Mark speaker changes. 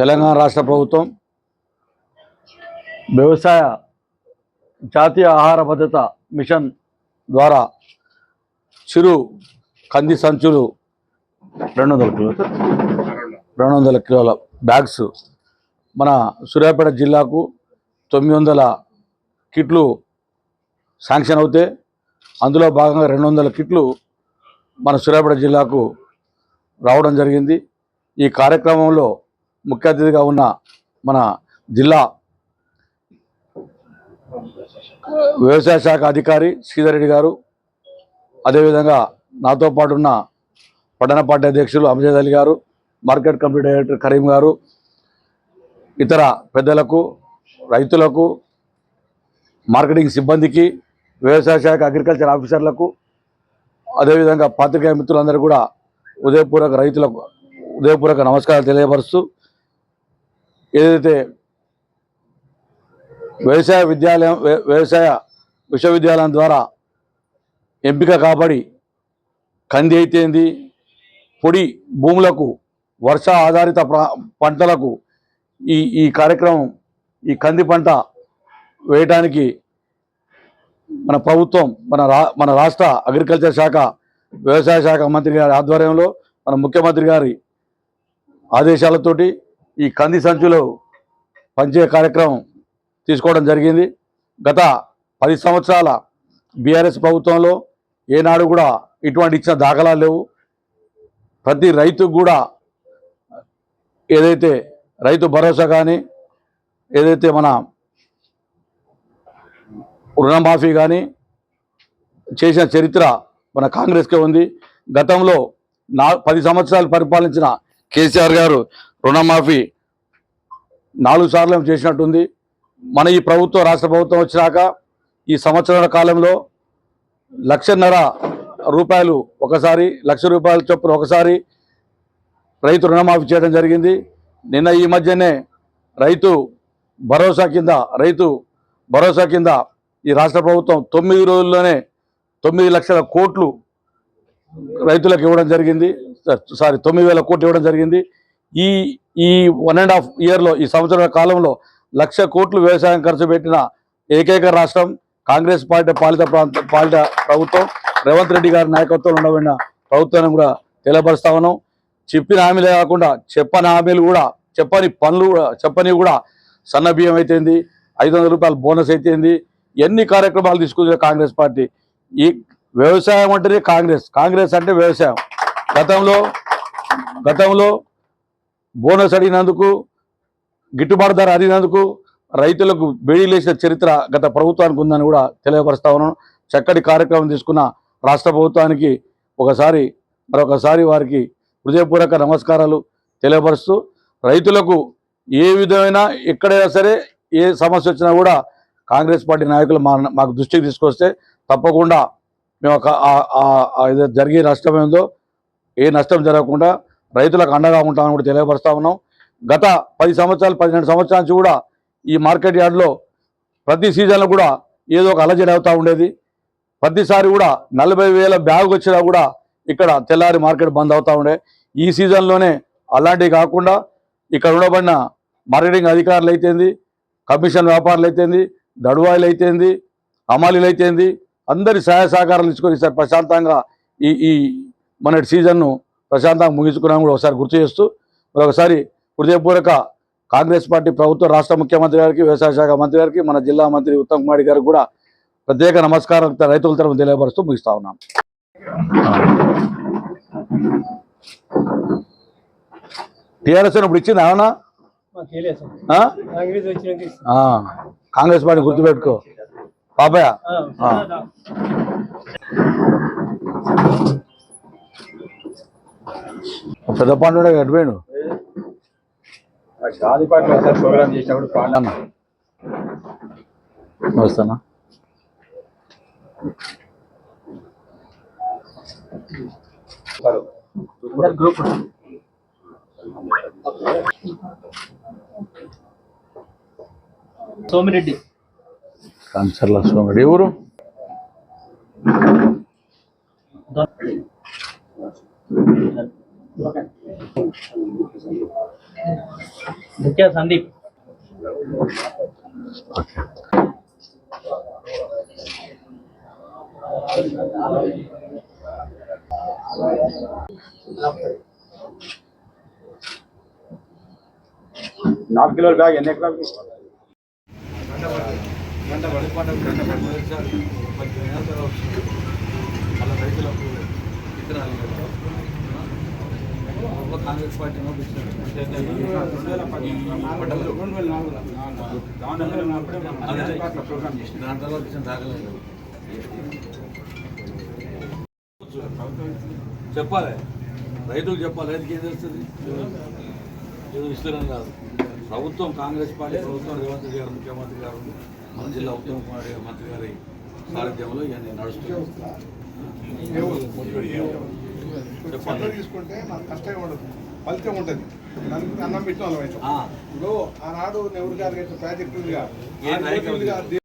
Speaker 1: తెలంగాణ రాష్ట్ర ప్రభుత్వం వ్యవసాయ జాతీయ ఆహార భద్రత మిషన్ ద్వారా చిరు కంది సంచులు రెండు వందల కిలో రెండు వందల కిలోల బ్యాగ్స్ మన సూర్యాపేట జిల్లాకు తొమ్మిది వందల కిట్లు శాంక్షన్ అవుతే అందులో భాగంగా రెండు వందల కిట్లు మన సూర్యాపేట జిల్లాకు రావడం జరిగింది. ఈ కార్యక్రమంలో ముఖ్య అతిథిగా ఉన్న మన జిల్లా వ్యవసాయ శాఖ అధికారి శ్రీధర్ రెడ్డి గారు అదేవిధంగా నాతో పాటు ఉన్న పట్టణ పార్టీ అధ్యక్షులు అమజద్ అలీ గారు మార్కెట్ కమిటీ డైరెక్టర్ కరీం గారు ఇతర పెద్దలకు రైతులకు మార్కెటింగ్ సిబ్బందికి వ్యవసాయ శాఖ అగ్రికల్చర్ ఆఫీసర్లకు అదేవిధంగా పాత్రికేయ మిత్రులందరూ కూడా ఉదయపూర్వక రైతులకు ఉదయపూర్వక నమస్కారాలు తెలియపరుస్తూ ఏదైతే వ్యవసాయ విద్యాలయం వ్యవసాయ విశ్వవిద్యాలయం ద్వారా ఎంపిక కాబడి కంది అయితేంది పొడి భూములకు వర్ష ఆధారిత ప్రా- పంటలకు ఈ ఈ కార్యక్రమం ఈ కంది పంట వేయటానికి మన ప్రభుత్వం మన రా మన రాష్ట్ర అగ్రికల్చర్ శాఖ వ్యవసాయ శాఖ మంత్రి గారి ఆధ్వర్యంలో మన ముఖ్యమంత్రి గారి ఆదేశాలతోటి ఈ కంది సంచులు పంచే కార్యక్రమం తీసుకోవడం జరిగింది. గత పది సంవత్సరాల బీఆర్ఎస్ ప్రభుత్వంలో ఏనాడు కూడా ఇటువంటి ఇచ్చిన దాఖలాలు లేవు. ప్రతి రైతుకు కూడా ఏదైతే రైతు భరోసా కానీ ఏదైతే మన రుణమాఫీ కానీ చేసిన చరిత్ర మన కాంగ్రెస్కే ఉంది. గతంలో నా పది సంవత్సరాలు పరిపాలించిన కేసీఆర్ గారు రుణమాఫీ నాలుగు సార్లు చేసినట్టుంది. మన ఈ ప్రభుత్వం రాష్ట్ర ప్రభుత్వం వచ్చినాక ఈ సంవత్సరాల కాలంలో లక్షన్నర రూపాయలు ఒకసారి లక్ష రూపాయల చొప్పున ఒకసారి రైతు రుణమాఫీ చేయడం జరిగింది. నిన్న ఈ మధ్యనే రైతు భరోసా కింద రైతు భరోసా కింద ఈ రాష్ట్ర ప్రభుత్వం తొమ్మిది రోజుల్లోనే తొమ్మిది లక్షల కోట్లు రైతులకు ఇవ్వడం జరిగింది. సారీ తొమ్మిది వేల కోట్లు ఇవ్వడం జరిగింది. ఈ ఈ వన్ అండ్ హాఫ్ ఇయర్లో ఈ సంవత్సరాల కాలంలో లక్ష కోట్లు వ్యవసాయం ఖర్చు పెట్టిన ఏకైక రాష్ట్రం కాంగ్రెస్ పార్టీ పాలిత ప్రాంత పాలిత ప్రభుత్వం. రేవంత్ రెడ్డి గారి నాయకత్వంలో ఉండబడిన ప్రభుత్వాన్ని కూడా తెలియపరుస్తా ఉన్నాం. చెప్పిన హామీలే కాకుండా చెప్పని హామీలు కూడా చెప్పని పనులు కూడా చెప్పని కూడా సన్న బియ్యం అయితేంది ఐదు వందల రూపాయల బోనస్ అయితేంది ఎన్ని కార్యక్రమాలు తీసుకుంది కాంగ్రెస్ పార్టీ? ఈ వ్యవసాయం అంటేనే కాంగ్రెస్. కాంగ్రెస్ అంటే వ్యవసాయం. గతంలో గతంలో బోనస్ అడిగినందుకు గిట్టుబాటు ధర అడిగినందుకు రైతులకు బేడీలేసిన చరిత్ర గత ప్రభుత్వానికి ఉందని కూడా తెలియపరుస్తా ఉన్నాను చక్కటి కార్యక్రమం తీసుకున్న రాష్ట్ర ప్రభుత్వానికి ఒకసారి మరొకసారి వారికి హృదయపూర్వక నమస్కారాలు తెలియపరుస్తూ రైతులకు ఏ విధమైన ఎక్కడైనా సరే ఏ సమస్య వచ్చినా కూడా కాంగ్రెస్ పార్టీ నాయకులు మా మాకు దృష్టికి తీసుకొస్తే తప్పకుండా మేము ఒక జరిగే నష్టం ఏందో ఏ నష్టం జరగకుండా రైతులకు అండగా ఉంటామని కూడా తెలియపరుస్తా ఉన్నాం. గత పది సంవత్సరాలు పదిహేను సంవత్సరాల నుంచి కూడా ఈ మార్కెట్ యార్డ్లో ప్రతి సీజన్లో కూడా ఏదో ఒక అలజడి అవుతూ ఉండేది. ప్రతిసారి కూడా నలభై వేల బ్యాగ్ వచ్చినా కూడా ఇక్కడ తెల్లారి మార్కెట్ బంద్ అవుతూ ఉండే. ఈ సీజన్లోనే అలాంటివి కాకుండా ఇక్కడ ఉండబడిన మార్కెటింగ్ అధికారులు అయితేంది కమిషన్ వ్యాపారులు అయితేంది దడువాయిలు అయితేంది అమాలీలు అయితేంది అందరి సహాయ సహకారాలు ఇచ్చుకొని సార్ ప్రశాంతంగా ఈ ఈ మన సీజన్ను ప్రశాంతంగా ముగించుకున్నాం కూడా ఒకసారి గుర్తు చేస్తూ మరొకసారి హృదయపూర్వక కాంగ్రెస్ పార్టీ ప్రభుత్వ రాష్ట్ర ముఖ్యమంత్రి గారికి వ్యవసాయ శాఖ మంత్రి గారికి మన జిల్లా మంత్రి ఉత్తమ్ కుమార్ గారికి కూడా ప్రత్యేక నమస్కారం రైతుల తరఫున తెలియపరుస్తూ ముగిస్తా ఉన్నాం. టీఆర్ఎస్ ఇప్పుడు ఇచ్చింది అవునా కాంగ్రెస్ పార్టీ గుర్తుపెట్టుకో. పాపయ్య. ఆ. పెద్ద కట్టిపోయాడు
Speaker 2: ప్రోగ్రామ్ చేసినప్పుడు పాడినా
Speaker 1: అన్న. వస్తానా?
Speaker 2: గ్రూప్
Speaker 3: సోమిరెడ్డి.
Speaker 1: కంచర్ల స్వామి ఊరు
Speaker 3: ముఖ్య సందీప్ నాలుగు కిలోల బ్యాగ్ ఎన్ని ఎకరాలు
Speaker 1: కాంగ్రెస్ పార్టీ దాని తర్వాత చెప్పాలి. రైతులు చెప్పాలి. రైతుకి ఏం తెలుస్తుంది? ఏదో ఇష్టం కాదు. ప్రభుత్వం కాంగ్రెస్ పార్టీ ప్రభుత్వం రేవంత్ గారు ముఖ్యమంత్రి గారు మన జిల్లా ఉత్తమ్ కుమార్ మంత్రి గారి సారథ్యంలో ఇవన్నీ
Speaker 4: చట్టం తీసుకుంటే మనకు కష్టంగా ఉండదు. ఫలితం ఉంటుంది. అన్నం పెట్టిన వాళ్ళం అయితే. ఇప్పుడు ఆనాడు నెహ్రూ గారు కట్టిన